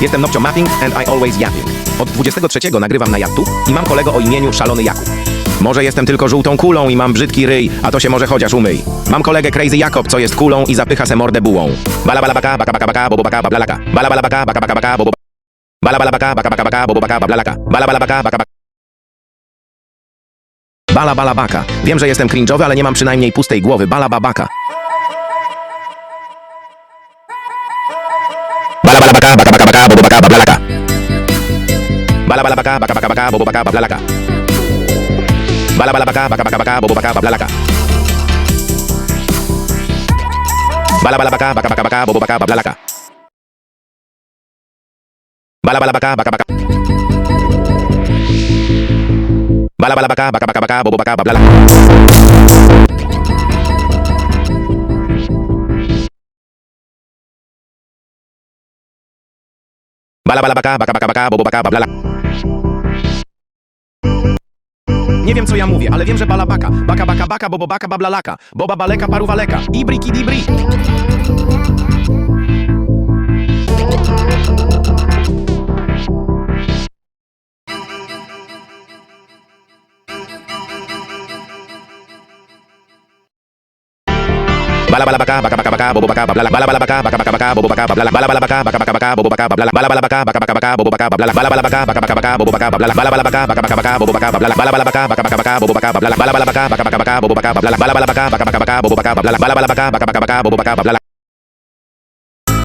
Jestem Nopcio Mapping and I always yapping. Od 23 nagrywam na jattu i mam kolego o imieniu Szalony Jakub. Może jestem tylko żółtą kulą i mam brzydki ryj, a to się może chociaż umyj. Mam kolegę Crazy Jakob, co jest kulą i zapycha se mordę bułą. Bala bala baka, baka baka baka, bobo baka, bablalaka. Bala bala baka, baka baka baka, bobo Bala bala baka, baka baka baka, bobo baka, bablalaka. Bala bala baka, baka baka. Bala bala baka. Wiem, że jestem cringe'owy, ale nie mam przynajmniej pustej głowy. Bala babaka. Bala bala baka, baka baka baka, bobo baka, bablalaka. Bala bala baka, baka baka baka, bobo baka, bablalaka. Bala bala baka, baka baka baka, bobo baka, bablalaka. Bala bala baka, baka baka. Bala bala baka, baka baka baka, bobo baka, bablalaka. Bala bala baka, baka baka baka, bobo baka, bablala. Nie wiem co ja mówię, ale wiem, że bala baka. Baka baka bobo baka, bablalaka. Boba baleka, paru waleka. Ibri kidibri. Bala bala baka baka baka baka bobo baka bablala bala bala baka baka baka baka bobo baka bablala bala bala baka baka baka baka bobo baka bablala bala bala baka baka baka baka bobo baka bablala bala bala baka baka baka baka bobo baka bablala bala bala baka baka baka baka bobo baka bablala bala bala baka baka baka baka bobo baka bablala bala bala baka baka baka baka bobo baka bala bala baka baka baka baka bobo baka bala bala baka baka baka baka bobo baka